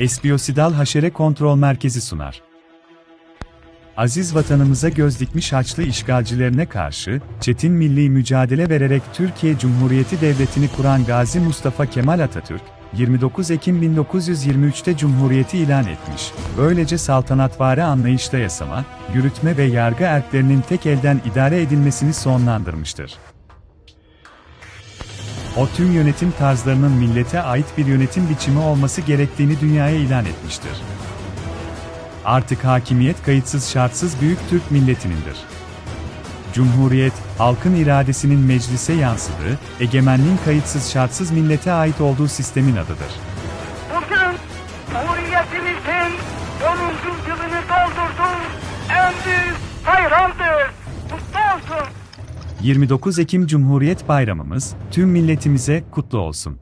Esbiyosidal Haşere Kontrol Merkezi sunar. Aziz vatanımıza göz dikmiş Haçlı işgalcilerine karşı, çetin milli mücadele vererek Türkiye Cumhuriyeti Devleti'ni kuran Gazi Mustafa Kemal Atatürk, 29 Ekim 1923'te Cumhuriyeti ilan etmiş. Böylece saltanatvari anlayışla yasama, yürütme ve yargı erklerinin tek elden idare edilmesini sonlandırmıştır. O tüm yönetim tarzlarının millete ait bir yönetim biçimi olması gerektiğini dünyaya ilan etmiştir. Artık hakimiyet kayıtsız şartsız büyük Türk milletinindir. Cumhuriyet, halkın iradesinin meclise yansıdığı, egemenliğin kayıtsız şartsız millete ait olduğu sistemin adıdır. Bugün Cumhuriyetimizin 10. yılını doldurduğu en büyük bayramdır. Kutlu olsun. 29 Ekim Cumhuriyet Bayramımız tüm milletimize kutlu olsun.